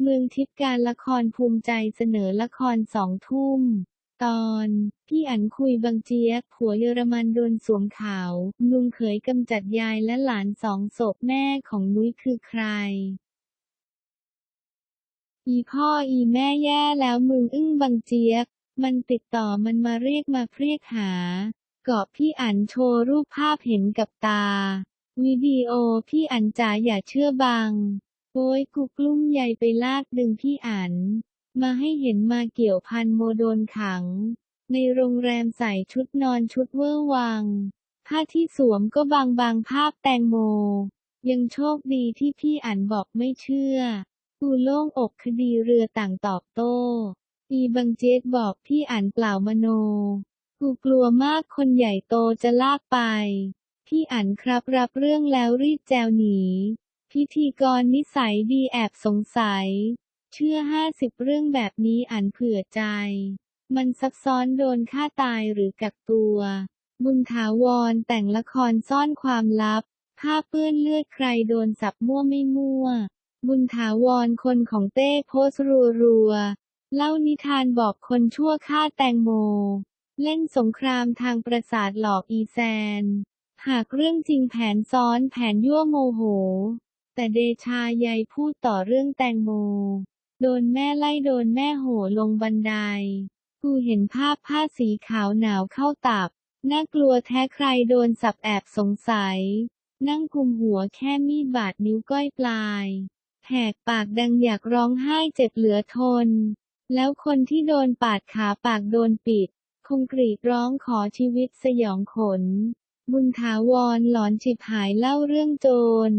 เมืองทิพย์การละครภูมิใจเสนอละครสองทุ่ม ตอน พี่อันคุยบังเจี๊ยบผัวเยอรมันโดนสวมขาวลุงเขยกำจัดยายและหลานสองศพแม่ของนุ้ยคือใคร อีพ่ออีแม่แย่แล้วมึงอึ้งบังเจี๊ยบ มันติดต่อมันมาเรียกมาเรียกหา เกาะพี่อันโชว์รูปภาพเห็นกับตา วิดีโอพี่อันจ๋าอย่าเชื่อบัง โอ้ยกูกลุ้มใยไปลากดึงพี่อั๋นมาให้เห็นมาเกี่ยวพันโมโดนขัง ในโรงแรมใส่ชุดนอนชุดเวอร์วัง ผ้าที่สวมก็บางบางๆภาพแตงโม ยังโชคดีที่พี่อั๋นบอกไม่เชื่อ กูโล่งอกคดีเรือต่างตอบโต้อีบังเจตบอกพี่อ่านเปล่ามโน กูกลัวมากคนใหญ่โตจะลากไป พี่อ่านครับรับเรื่องแล้วรีบแจวหนี พิธีกรนิสัยดีแอบสงสัย เชื่อห้าสิบเรื่องแบบนี้อ่านเผื่อใจ มันซับซ้อนโดนฆ่าตายหรือกักตัว บุญถาวรแต่งละครซ่อนความลับผ้าเปื้อนเลือดใครโดนสับมั่วไม่มั่ว บุญถาวรคนของเต้โพสต์รัวเล่านิทานบอกคนชั่วฆ่าแตงโม เล่นสงครามทางประสาทหลอกอีแซน หากเรื่องจริงแผนซ้อนแผนยั่วโมโห แต่เดชาใยยพูดต่อเรื่องแตงโม โดนแม่ไล่โดนแม่โหลงบันได กูเห็นภาพผ้าสีขาวหนาวเข้าตับ น่ากลัวแท้ใครโดนสับแอบสงสัย นั่งกุมหัวแค่มีดบาดนิ้วก้อยปลายแหกปากดังอยากร้องไห้เจ็บเหลือทน แล้วคนที่โดนปาดขาปากโดนปิด คงกรีดร้องขอชีวิตสยองขน บุญถาวรหลอนฉิบหายเล่าเรื่องโจร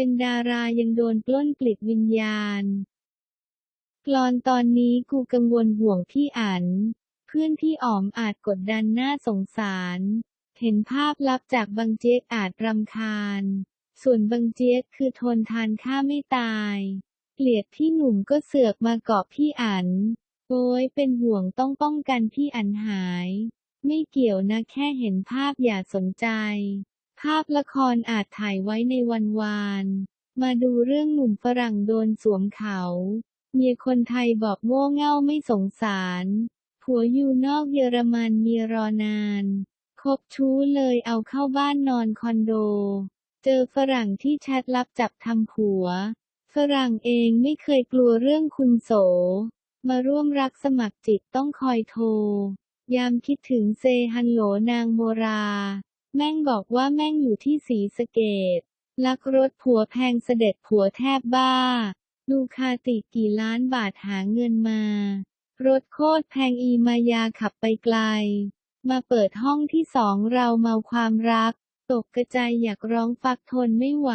เป็นดารายังโดนปล้นปลิดวิญญาณ กลอนตอนนี้กูกังวลห่วงพี่อัน เพื่อนพี่อ๋อมอาจกดดันน่าสงสาร เห็นภาพลับจากบังเจ๊ยกอาจรำคาญ ส่วนบังเจี๊ยกคือทนทานข้าไม่ตาย เกลียดพี่หนุ่มก็เสือกมาเกาะพี่อัน โอ้ยเป็นห่วงต้องป้องกันพี่อันหาย ไม่เกี่ยวนะแค่เห็นภาพอย่าสนใจ ภาพละครอาจถ่ายไว้ในวันวาน มาดูเรื่องหนุ่มฝรั่งโดนสวมเขา เมียคนไทยบอกโง่เง่าไม่สงสาร ผัวอยู่นอกเยอรมันเมียรอนาน คบชู้เลยเอาเข้าบ้านนอนคอนโด เจอฝรั่งที่แชทลับจับทำผัว ฝรั่งเองไม่เคยกลัวเรื่องคุณโส มาร่วมรักสมัครจิตต้องคอยโทร ยามคิดถึงเซฮันโหลนางโมรา แม่งบอกว่าแม่งอยู่ที่สีสเกต ลักรถผัวแพงเสด็จผัวแทบบ้า ดูคาติกี่ล้านบาทหาเงินมา รถโคตรแพงอีมายาขับไปไกล มาเปิดห้องที่สองเราเมาความรัก ตกกระจายอยากร้องฟักทนไม่ไหว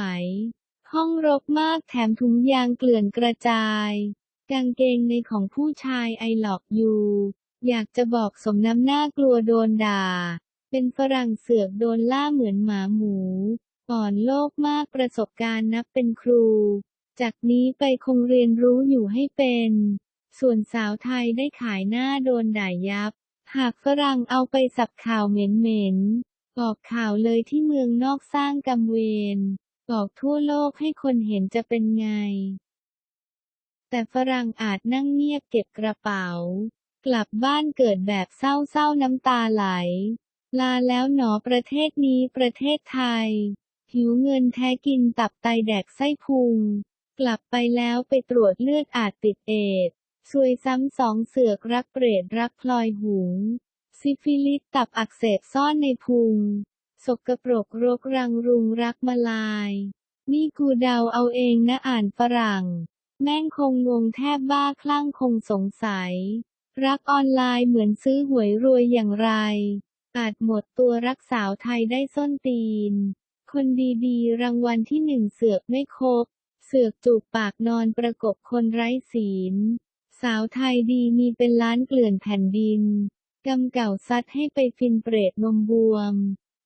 ห้องรกมากแถมถุงยางเกลื่อนกระจาย กางเกงในของผู้ชายไอหลอกอยู่ อยากจะบอกสมน้ำหน้ากลัวโดนด่า เป็นฝรั่งเสือกโดนล่าเหมือนหมาหมูก่อนโลกมากประสบการณ์นับเป็นครู จากนี้ไปคงเรียนรู้อยู่ให้เป็น ส่วนสาวไทยได้ขายหน้าโดนด่ายับ หากฝรั่งเอาไปสับข่าวเหม็นๆบอกข่าวเลยที่เมืองนอกสร้างกำเวรบอกทั่วโลกให้คนเห็นจะเป็นไง แต่ฝรั่งอาจนั่งเงียบเก็บกระเป๋า กลับบ้านเกิดแบบเศร้าๆน้ำตาไหล ลาแล้วหนอประเทศนี้ประเทศไทย หิวเงินแท้กินตับไตแดกไส้พุง กลับไปแล้วไปตรวจเลือดอาจติดเอดส์ซวยซ้ำสองเสือกรักเปรตรักพลอยหุง ซิฟิลิสตับอักเสบซ่อนในพุง สกปรกรกรังรุงรักมาลาย นี่กูเดาเอาเองนะอ่านฝรั่ง แม่งคงงงแทบบ้าคลั่งคงสงสัย รักออนไลน์เหมือนซื้อหวยรวยอย่างไร อาจหมดตัวรักสาวไทยได้ส้นตีน คนดีๆ รางวัลที่หนึ่งเสือกไม่ครบ เสือกจูบปากนอนประกบคนไร้ศีล สาวไทยดีมีเป็นล้านเกลื่อนแผ่นดิน กำเก่าซัดให้ไปฟินเปรตนมบวม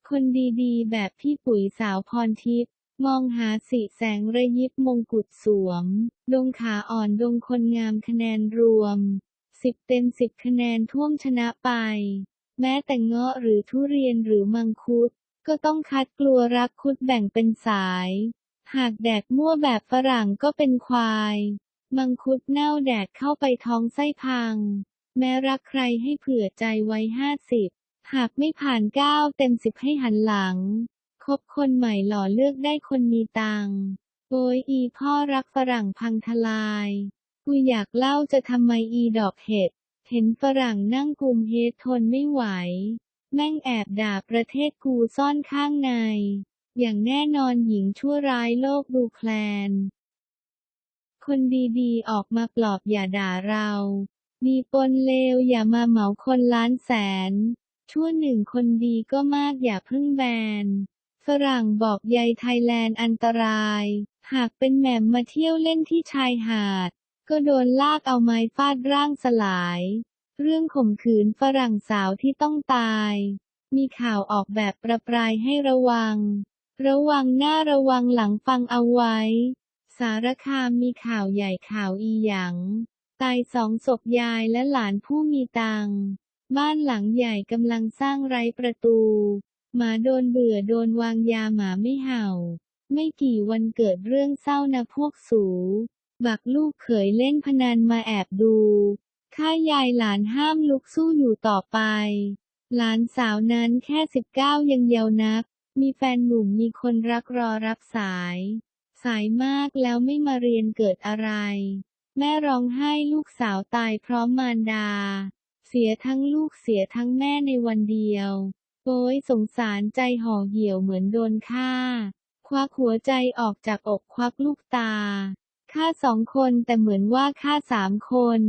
คนดีๆ แบบพี่ปุ๋ยสาวพรทิพย์มองหาสีแสงระยิบมงกุฎสวม ดงขาอ่อนดงคนงามคะแนนรวม สิบเต็มสิบคะแนนท่วมชนะไป แม้แต่เงาะหรือทุเรียนหรือมังคุด ก็ต้องคัดกลัวรักคุดแบ่งเป็นสาย หากแดกมั่วแบบฝรั่งก็เป็นควาย มังคุดเน่าแดดเข้าไปท้องไส้พัง แม้รักใครให้เผื่อใจไว้ห้าสิบหากไม่ผ่านเก้าเต็มสิบให้หันหลัง คบคนใหม่หล่อเลือกได้คนมีตังโอยอีพ่อรักฝรั่งพังทลาย กูอยากเล่าจะทำไมอีดอกเห็ด เห็นฝรั่งนั่งกลุ่มเฮดทนไม่ไหว แม่งแอบด่าประเทศกูซ่อนข้างใน อย่างแน่นอนหญิงชั่วร้ายโลกดูแคลน คนดีๆ ออกมาปลอบอย่าด่าเรา มีปนเลวอย่ามาเหมาคนล้านแสน ชั่วหนึ่งคนดีก็มากอย่าเพิ่งแบน ฝรั่งบอกยายไทยแลนด์อันตราย หากเป็นแหม่มมาเที่ยวเล่นที่ชายหาด ก็โดนลากเอาไม้ฟาดร่างสลาย เรื่องข่มขืนฝรั่งสาวที่ต้องตาย มีข่าวออกแบบประปรายให้ระวัง ระวังหน้าระวังหลังฟังเอาไว้ สารคามมีข่าวใหญ่ข่าวอีหยัง ตายสองศพยายและหลานผู้มีตัง บ้านหลังใหญ่กำลังสร้างไร้ประตู หมาโดนเบื่อโดนวางยาหมาไม่เห่า ไม่กี่วันเกิดเรื่องเศร้านะพวกสู บักลูกเขยเล่นพนันมาแอบดู ข้ายายหลานห้ามลุกสู้อยู่ต่อไป หลานสาวนั้นแค่สิบเก้ายังเยาวนัก มีแฟนหนุ่มมีคนรักรอรับสาย สายมากแล้วไม่มาเรียนเกิดอะไร แม่ร้องไห้ลูกสาวตายพร้อมมารดา เสียทั้งลูกเสียทั้งแม่ในวันเดียวโอ้ยสงสารใจห่อเหี่ยวเหมือนโดนฆ่า ควักหัวใจออกจากอกควักลูกตา ฆ่าสองคนแต่เหมือนว่าฆ่าสามคน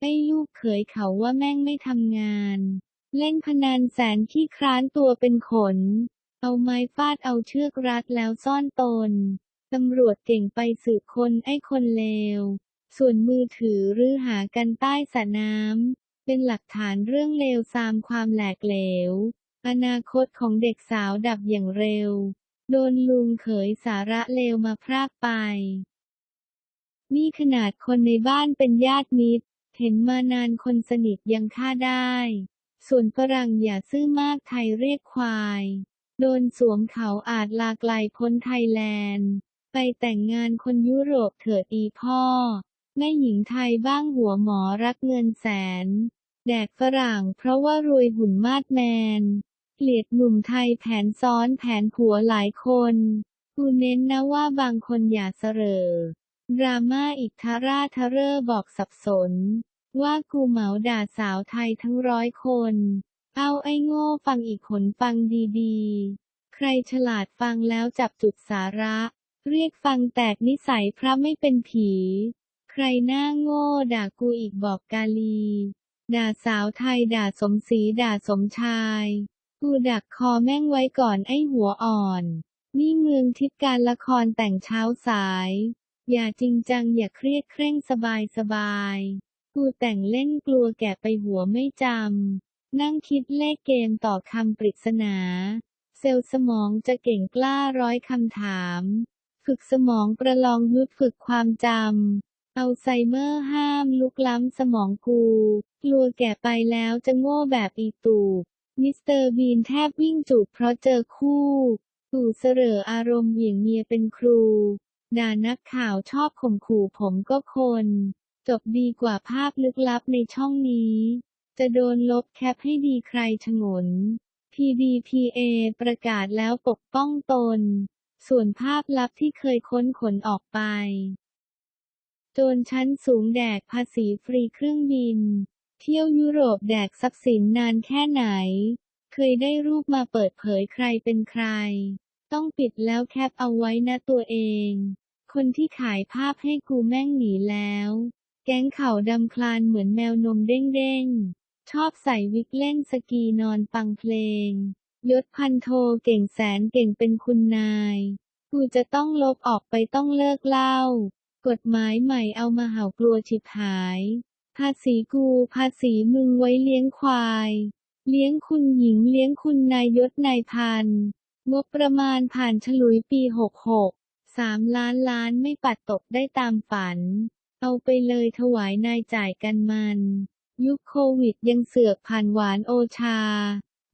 ไอ้ลูกเขยเขาว่าแม่งไม่ทำงาน เล่นพนันแสนขี้คร้านตัวเป็นขน เอาไม้ฟาดเอาเชือกรัดแล้วซ่อนตน ตำรวจเก่งไปสืบคนไอ้คนเลว ส่วนมือถือหรือหากันใต้สระน้ำ เป็นหลักฐานเรื่องเลวซามความแหลกเหลว อนาคตของเด็กสาวดับอย่างเร็ว โดนลุงเขยสาระเลวมาพรากไป นี่ขนาดคนในบ้านเป็นญาติมิตร เห็นมานานคนสนิทยังฆ่าได้ ส่วนฝรั่งอย่าซื่อมากไทยเรียกควาย โดนสวมเขาอาจลาไกลพ้นไทยแลนด์ ไปแต่งงานคนยุโรปเถิดอีพ่อ แม่หญิงไทยบ้างหัวหมอรักเงินแสน แดกฝรั่งเพราะว่ารวยหุ่นมาดแมน เกลียดหนุ่มไทยแผนซ้อนแผนผัวหลายคนกูเน้นนะว่าบางคนอย่าเสรอ ดราม่าอีกทาราทะเรอบอกสับสน ว่ากูเหมาด่าสาวไทยทั้งร้อยคน เอาไอ้โง่ฟังอีกขนฟังดีๆ ใครฉลาดฟังแล้วจับจุดสาระ เรียกฟังแตกนิสัยพระไม่เป็นผี ใครหน้าโง่ด่ากูอีกบอกกาลี ด่าสาวไทยด่าสมศรีด่าสมชาย กูดักคอแม่งไว้ก่อนไอ้หัวอ่อน นี่เมืองทิพย์การละครแต่งเช้าสาย อย่าจริงจังอย่าเครียดเคร่งสบายสบายกูแต่งเล่นกลัวแก่ไปหัวไม่จำ นั่งคิดเลขเกมต่อคำปริศนา เซลล์สมองจะเก่งกล้าร้อยคำถาม ฝึกสมองประลองยุดฝึกความจำ เอาไซเมอร์ห้ามลุกล้ำสมองกู กลัวแก่ไปแล้วจะโง่แบบอีตูมิสเตอร์บีนแทบวิ่งจูบเพราะเจอคู่ ตู่เสรออารมณ์เหวี่ยงเมียเป็นครู ด่านักข่าวชอบข่มขู่ผมก็คน จบดีกว่าภาพลึกลับในช่องนี้ จะโดนลบแคปให้ดีใครชงน PDPA ประกาศแล้วปกป้องตน ส่วนภาพลับที่เคยค้นขนออกไป โจรชั้นสูงแดกภาษีฟรีเครื่องบิน เที่ยวยุโรปแดกทรัพย์สินนานแค่ไหน เคยได้รูปมาเปิดเผยใครเป็นใคร ต้องปิดแล้วแคปเอาไว้นะตัวเอง คนที่ขายภาพให้กูแม่งหนีแล้ว แก๊งเข่าดำคลานเหมือนแมวนมเด้งๆ ชอบใส่วิกเล่นสกีนอนฟังเพลง ยศพันโทเก่งแสนเก่งเป็นคุณนาย กูจะต้องลบออกไปต้องเลิกเล่า กฎหมายใหม่เอามาเห่ากลัวฉิบหาย ภาษีกูภาษีมึงไว้เลี้ยงควาย เลี้ยงคุณหญิงเลี้ยงคุณนายยศนายพัน งบประมาณผ่านฉลุยปี 66 3 ล้านล้านไม่ปัดตกได้ตามฝัน เอาไปเลยถวายนายจ่ายกันมัน ยุคโควิดยังเสือกผ่านหวานโอชา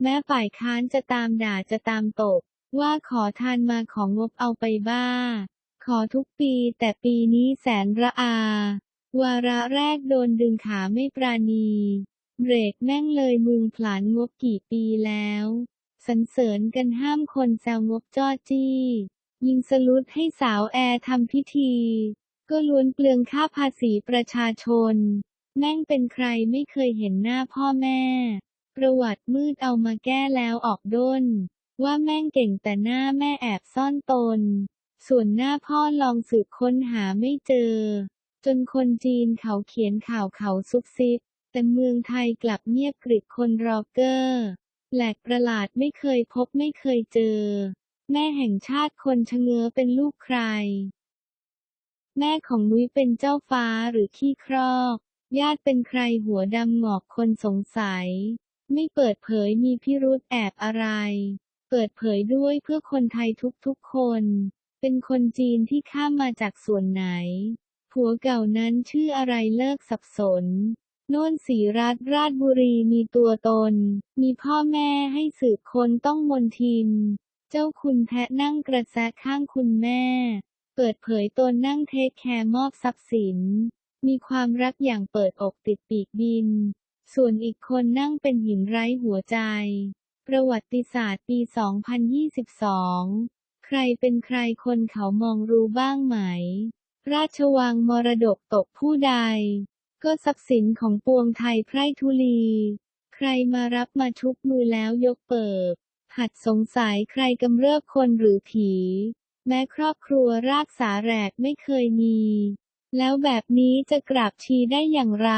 แม้ฝ่ายค้านจะตามด่าจะตามตบว่าขอทานมาของงบเอาไปบ้า ขอทุกปีแต่ปีนี้แสนระอา วาระแรกโดนดึงขาไม่ปราณี เบรกแม่งเลยมึงผลานงบกี่ปีแล้ว สรรเสริญกันห้ามคนแซวงบจ้อจี้ ยิงสลุดให้สาวแอร์ทำพิธี ก็ล้วนเปลืองค่าภาษีประชาชน แม่งเป็นใครไม่เคยเห็นหน้าพ่อแม่ ประวัติมืดเอามาแก้แล้วออกด้น ว่าแม่งเก่งแต่หน้าแม่แอบซ่อนตน ส่วนหน้าพ่อลองสืบค้นหาไม่เจอ จนคนจีนเขาเขียนข่าวเขาซุบซิบแต่เมืองไทยกลับเงียบกริบคนรอเกอร์ แปลกประหลาดไม่เคยพบไม่เคยเจอ แม่แห่งชาติคนชะเง้อเป็นลูกใคร แม่ของนุ้ยเป็นเจ้าฟ้าหรือขี้ครอก ญาติเป็นใครหัวดำหงอกคนสงสัย ไม่เปิดเผยมีพิรุธแอบอะไร เปิดเผยด้วยเพื่อคนไทยทุกๆคน เป็นคนจีนที่ข้ามมาจากส่วนไหนผัวเก่านั้นชื่ออะไรเลิกสับสน น่นสีรัฐราชบุรีมีตัวตน มีพ่อแม่ให้สืบคนต้องมนทิน เจ้าคุณแพะนั่งกระแซข้างคุณแม่ เปิดเผยตนนั่งเทคแคร์มอบทรัพย์สิน มีความรักอย่างเปิดอกติดปีกบิน ส่วนอีกคนนั่งเป็นหินไร้หัวใจ ประวัติศาสตร์ปี 2022 ใครเป็นใครคนเขามองรู้บ้างไหม ราชวังมรดกตกผู้ใด ก็ทรัพย์สินของปวงไทยไพร่ทุลี ใครมารับมาชุบมือแล้วยกเปิบ หัดสงสัยใครกำเริบคนหรือผี แม้ครอบครัวรากสาแรกไม่เคยมี แล้วแบบนี้จะกราบชีได้อย่างไร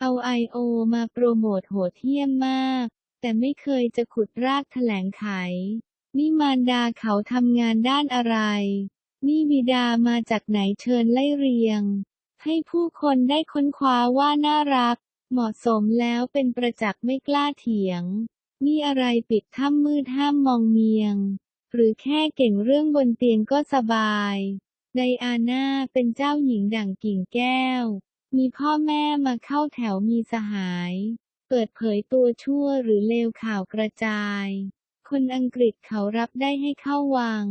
เอาไอโอมาโปรโมทโหดเหี้ยมมาก แต่ไม่เคยจะขุดรากแถลงไข นี่มารดาเขาทำงานด้านอะไรนี่บิดามาจากไหนเชิญไล่เรียง ให้ผู้คนได้ค้นคว้าว่าน่ารัก เหมาะสมแล้วเป็นประจักษ์ไม่กล้าเถียง นี่อะไรปิดถ้ำมืดห้ามมองเมียง หรือแค่เก่งเรื่องบนเตียงก็สบายไดอาน่าเป็นเจ้าหญิงดั่งกิ่งแก้ว มีพ่อแม่มาเข้าแถวมีสหาย เปิดเผยตัวชั่วหรือเลวข่าวกระจาย คนอังกฤษเขารับได้ให้เข้าวัง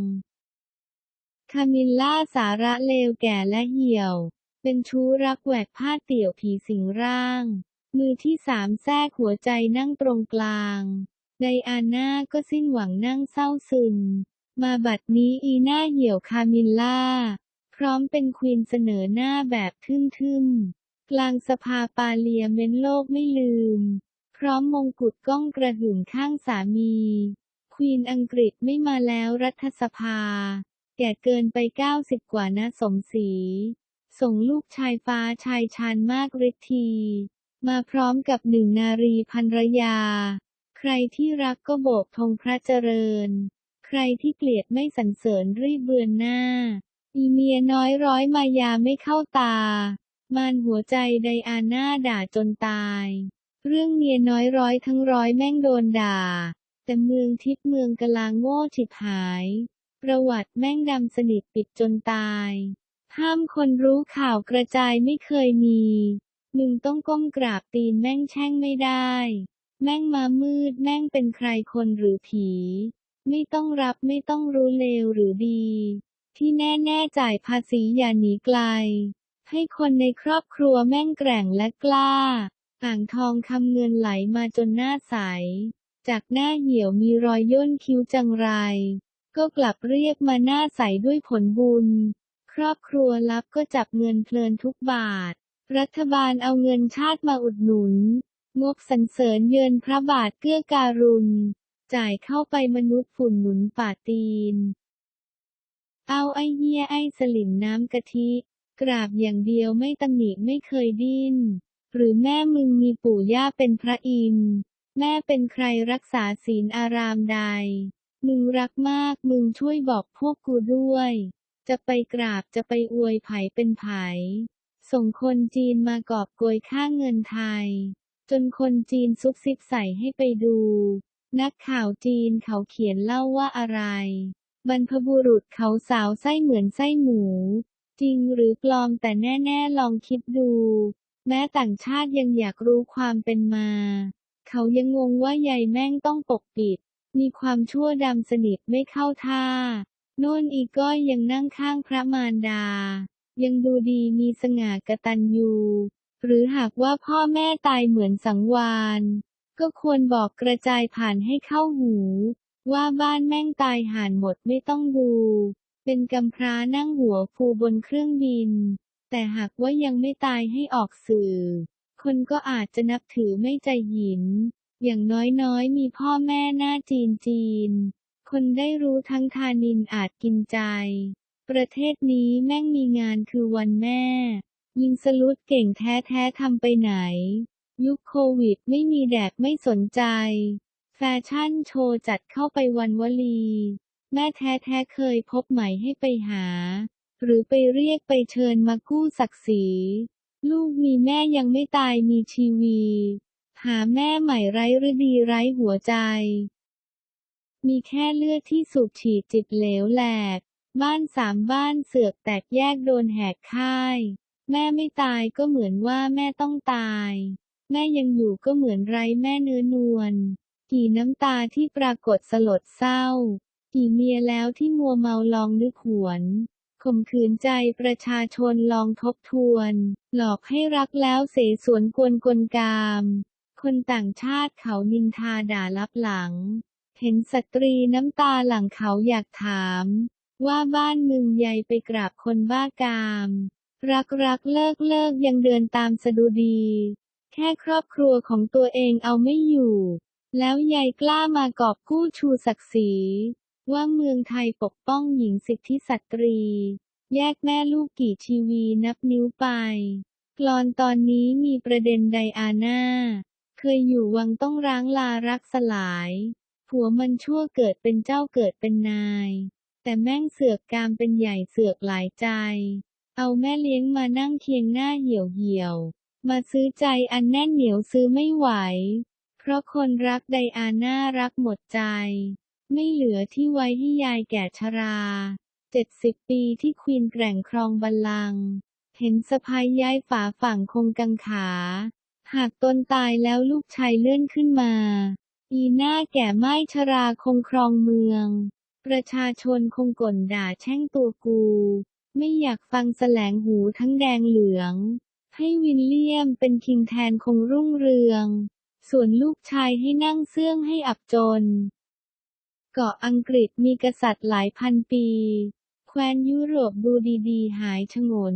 คามิลล่าสาระเลวแก่และเหี่ยว เป็นชู้รักแหวกผ้าเตี่ยวผีสิงร่าง มือที่สามแทรกหัวใจนั่งตรงกลางไดอาน่าก็สิ้นหวังนั่งเศร้าซึม มาบัดนี้อีหน้าเหี่ยวคามิลล่า พร้อมเป็นควีนเสนอหน้าแบบทึ่มๆ กลางสภาปาเลียเมนโลกไม่ลืม พร้อมมงกุฎก้องกระหึ่มข้างสามี ควีนอังกฤษไม่มาแล้วรัฐสภา แก่เกินไป 90 กว่านะสมศรี ส่งลูกชายฟ้าชายชาญมากฤทธี มาพร้อมกับหนึ่งนารีภรรยา ใครที่รักก็โบกธงพระเจริญ ใครที่เกลียดไม่สรรเสริญรีบเบือนหน้า อีเมียน้อยร้อยมายาไม่เข้าตา มานหัวใจไดอาน่าด่าจนตาย เรื่องเมียน้อยร้อยทั้งร้อยแม่งโดนด่า แต่เมืองทิพย์เมืองกลางโง่ฉิบหาย ประวัติแม่งดำสนิทปิดจนตาย ห้ามคนรู้ข่าวกระจายไม่เคยมี มึงต้องก้มกราบตีนแม่งแช่งไม่ได้ แม่งมามืดแม่งเป็นใครคนหรือผี ไม่ต้องรับไม่ต้องรู้เลวหรือดี ที่แน่ๆจ่ายภาษีอย่าหนีไกล ให้คนในครอบครัวแม่งแกร่งและกล้า อ่างทองคำเงินไหลมาจนหน้าใส จากหน้าเหี่ยวมีรอยย่นคิ้วจังไร ก็กลับเรียกมาหน้าใสด้วยผลบุญ ครอบครัวลับก็จับเงินเพลินทุกบาท รัฐบาลเอาเงินชาติมาอุดหนุน งบสรรเสริญเยินพระบาทเกื้อการุณ จ่ายเข้าไปมนุษย์ฝุ่นหนุนป่าตีน เอาไอเฮียไอสลิมน้ำกะทิ กราบอย่างเดียวไม่ตำหนิไม่เคยดิ้น หรือแม่มึงมีปู่ย่าเป็นพระอินทร์แม่เป็นใครรักษาศีลอารามใด มึงรักมากมึงช่วยบอกพวกกูด้วย จะไปกราบจะไปอวยไผเป็นไผ ส่งคนจีนมากอบโกยค่าเงินไทย จนคนจีนซุบซิบใส่ให้ไปดู นักข่าวจีนเขาเขียนเล่าว่าอะไร บรรพบุรุษเขาสาวไส้เหมือนไส้หมู จริงหรือปลอมแต่แน่ๆลองคิดดู แม้ต่างชาติยังอยากรู้ความเป็นมา เขายังงงว่าใยแม่งต้องปกปิด มีความชั่วดำสนิทไม่เข้าท่า โน่นอีก้อยยังนั่งข้างพระมารดา ยังดูดีมีสง่ากตัญญูหรือหากว่าพ่อแม่ตายเหมือนสังวานก็ควรบอกกระจายผ่านให้เข้าหู ว่าบ้านแม่งตายห่านหมดไม่ต้องดู เป็นกำพร้านั่งหัวฟูบนเครื่องบิน แต่หากว่ายังไม่ตายให้ออกสื่อ คนก็อาจจะนับถือไม่ใจหยิน อย่างน้อยๆ มีพ่อแม่หน้าจีนจีน คนได้รู้ทั้งทานินอาจกินใจ ประเทศนี้แม่งมีงานคือวันแม่ ยิงสลุดเก่งแท้ๆทำไปไหน ยุคโควิดไม่มีแดกไม่สนใจ แฟชั่นโชว์จัดเข้าไปวันวลี แม่แท้ๆเคยพบไหม่ให้ไปหา หรือไปเรียกไปเชิญมากู้ศักดิ์ศรี ลูกมีแม่ยังไม่ตายมีชีวี หาแม่ใหม่ไร้ฤดีไร้หัวใจ มีแค่เลือดที่สูบฉีดจิตเหลวแหลก บ้านสามบ้านเสือกแตกแยกโดนแหกค่าย แม่ไม่ตายก็เหมือนว่าแม่ต้องตาย แม่ยังอยู่ก็เหมือนไร้แม่เนื้อนวล กี่น้ำตาที่ปรากฏสลดเศร้า กี่เมียแล้วที่มัวเมาลองนึกหวนข่มขืนใจประชาชนลองทบทวน หลอกให้รักแล้วเสสวนกวนกลกาม คนต่างชาติเขานินทาด่าลับหลัง เห็นสตรีน้ำตาหลังเขาอยากถาม ว่าบ้านมึงใหญ่ไปกราบคนบ้ากาม รักรักเลิกเลิกยังเดินตามสะดุดี แค่ครอบครัวของตัวเองเอาไม่อยู่ แล้วยายกล้ามากอบกู้ชูศักดิ์ศรี ว่าเมืองไทยปกป้องหญิงสิทธิสตรี แยกแม่ลูกกี่ชีวีนับนิ้วไป กลอนตอนนี้มีประเด็นไดอาน่า เคยอยู่วังต้องร้างลารักสลาย ผัวมันชั่วเกิดเป็นเจ้าเกิดเป็นนาย แต่แม่งเสือกกามเป็นใหญ่เสือกหลายใจ เอาแม่เลี้ยงมานั่งเคียงหน้าเหี่ยวเหี่ยว มาซื้อใจอันแน่นเหนียวซื้อไม่ไหว เพราะคนรักไดอาน่ารักหมดใจ ไม่เหลือที่ไว้ให้ยายแก่ชราเจ็ดสิบปีที่ควีนแกร่งครองบัลลังก์เห็นสะพายย้ายฝาฝั่งคงกังขา หากตนตายแล้วลูกชายเลื่อนขึ้นมา อีหน้าแก่ไม้ชราคงครองเมือง ประชาชนคงก่นด่าแช่งตัวกู ไม่อยากฟังแสลงหูทั้งแดงเหลือง ให้วินเลียมเป็นคิงแทนคงรุ่งเรือง ส่วนลูกชายให้นั่งเสื่องให้อับจน เกาะอังกฤษมีกษัตริย์หลายพันปี แคว้นยุโรปดูดีๆ หายฉงน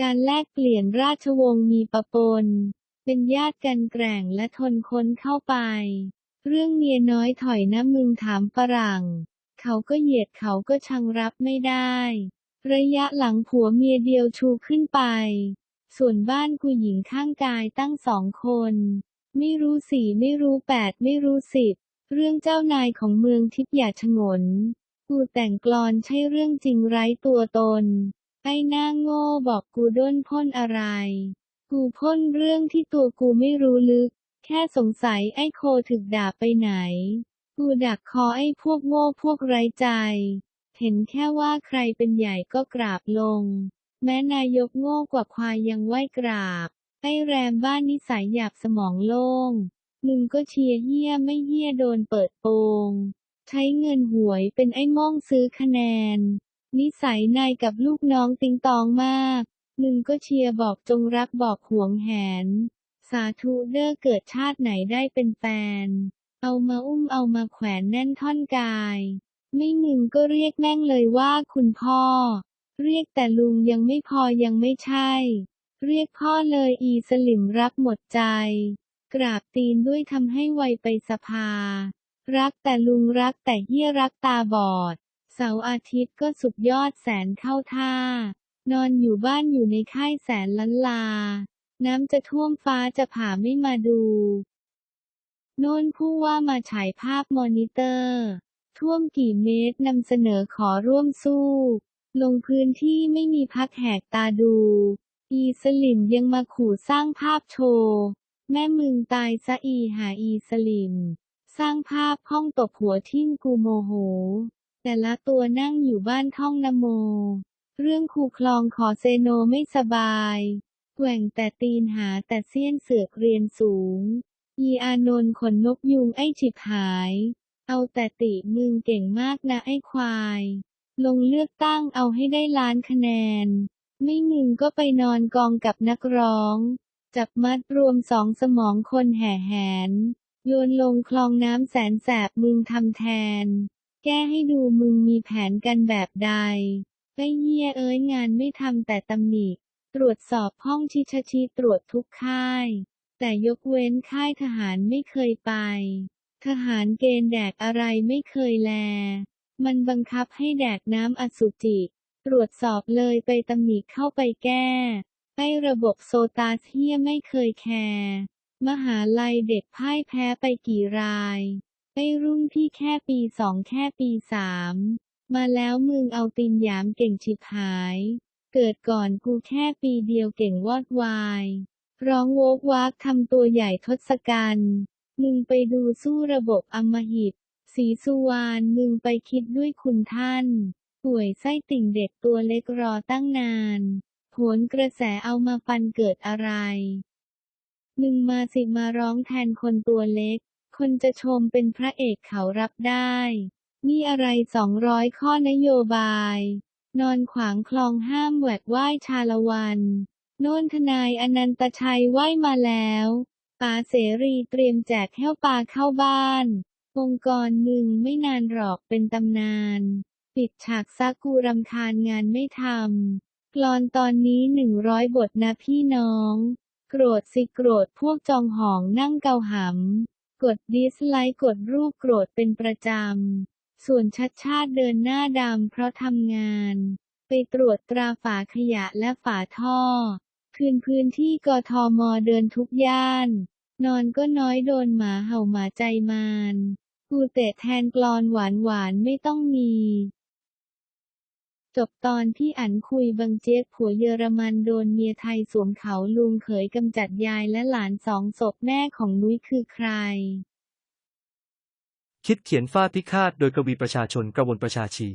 การแลกเปลี่ยนราชวงศ์มีปะปน เป็นญาติกันแกร่งและทนค้นเข้าไป เรื่องเมียน้อยถอยนะมึงถามฝรั่ง เขาก็เหยียดเขาก็ชังรับไม่ได้ ระยะหลังผัวเมียเดียวชูขึ้นไป ส่วนบ้านกูหญิงข้างกายตั้งสองคน ไม่รู้สี่ไม่รู้แปดไม่รู้สิบ เรื่องเจ้านายของเมืองทิพย์อย่าชงน กูแต่งกลอนใช่เรื่องจริงไร้ตัวตน ไอ้หน้าโง่บอกกูด้นพ่นอะไร กูพ่นเรื่องที่ตัวกูไม่รู้ลึก แค่สงสัยไอ้โคถึกด่าไปไหน กูดักคอไอ้พวกโง่พวกไร้ใจ เห็นแค่ว่าใครเป็นใหญ่ก็กราบลง แม้นายกโง่กว่าควายยังไหวกราบ ไอ้แรมบ้านนิสัยหยาบสมองโล่งมึงก็เชียร์เฮี้ยไม่เฮี้ยโดนเปิดโปง ใช้เงินหวยเป็นไอ้ม่องซื้อคะแนน นิสัยนายกับลูกน้องติงตองมาก มึงก็เชียร์บอกจงรักบอกหวงแหน สาธุเด้อเกิดชาติไหนได้เป็นแฟน เอามาอุ้มเอามาแขวนแน่นท่อนกาย ไม่มึงก็เรียกแม่งเลยว่าคุณพ่อ เรียกแต่ลุงยังไม่พอยังไม่ใช่ เรียกพ่อเลยอีสลิมรักหมดใจ กราบตีนด้วยทำให้ไวไปสภา รักแต่ลุงรักแต่เฮียรักตาบอด เสาร์อาทิตย์ก็สุดยอดแสนเข้าท่า นอนอยู่บ้านอยู่ในค่ายแสนล้านลา น้ำจะท่วมฟ้าจะผ่าไม่มาดู โน่นผู้ว่ามาฉายภาพมอนิเตอร์ ท่วมกี่เมตรนำเสนอขอร่วมสู้ ลงพื้นที่ไม่มีพักแหกตาดู อีสลิมยังมาขู่สร้างภาพโชว์ แม่มึงตายซะอีหาอีสลิม สร้างภาพห้องตบหัวทิ่มกูโมโห แต่ละตัวนั่งอยู่บ้านท่องนโม เรื่องคูคลองขอเซโนไม่สบาย แกว่งแต่ตีนหาแต่เสี้ยนเสือกเรียนสูง อีอานนท์ขนนกยุงไอ้ฉิบหาย เอาแต่ติมึงเก่งมากนะไอ้ควาย ลงเลือกตั้งเอาให้ได้ล้านคะแนน ไม่มึงก็ไปนอนกองกับนักร้อง จับมัดรวมสองสมองคนแห่แหน โยนลงคลองน้ำแสนแสบมึงทำแทน แก้ให้ดูมึงมีแผนกันแบบใดไอ้เหี้ยเอ้ยงานไม่ทำแต่ตำหนิ ตรวจสอบห้องชิชชีตรวจทุกค่าย แต่ยกเว้นค่ายทหารไม่เคยไป ทหารเกณฑ์แดกอะไรไม่เคยแล มันบังคับให้แดกน้ำอสุจิ ตรวจสอบเลยไปตำหนิเข้าไปแก้ไอ้ระบบโซตาเฮียไม่เคยแคร์มหาลัยเด็กพ่ายแพ้ไปกี่รายไอ้รุ่นพี่แค่ปีสองแค่ปีสามมาแล้วมึงเอาตินหยามเก่งชิบหาย เกิดก่อนกูแค่ปีเดียวเก่งวอดวาย ร้องโวกวากทำตัวใหญ่ทศกัณฐ์มึงไปดูสู้ระบบอมหิต สีสุวรรณมึงไปคิดด้วยคุณท่าน ป่วยไส้ติ่งเด็กตัวเล็กรอตั้งนานผลกระแสเอามาปันเกิดอะไรมึงมาสิมาร้องแทนคนตัวเล็ก คนจะชมเป็นพระเอกเขารับได้ นี่อะไรสองร้อยข้อนโยบาย นอนขวางคลองห้ามแหวกว่ายชาละวันโน่นทนายอนันตชัยไหวมาแล้วป๋าเสรีเตรียมแจกแห้วปลาเข้าบ้าน องค์กรมึงไม่นานหรอกเป็นตำนาน ปิดฉากซักกูรำคาญงานไม่ทำกลอนตอนนี้หนึ่งร้อยบทนะพี่น้อง โกรธสิโกรธพวกจองหองนั่งเกาหำ กดดิสไลค์กดรูปโกรธเป็นประจำ ส่วนชัดชาติเดินหน้าดำเพราะทำงาน ไปตรวจตราฝาขยะและฝาท่อ คืนพื้นที่กทมเดินทุกย่าน นอนก็น้อยโดนหมาเห่าหมาใจมานกูเตะแทนกลอนหวานหวานไม่ต้องมี จบตอนพี่อั๋นคุยบังเจี๊ยบผัวเยอรมันโดนเมียไทยสวมเขาลุงเขยกำจัดยายและหลานสองศพแม่ของนุ้ยคือใคร คิดเขียนฟาพิฆาตโดยกวีประชาชนกระวนประชาชี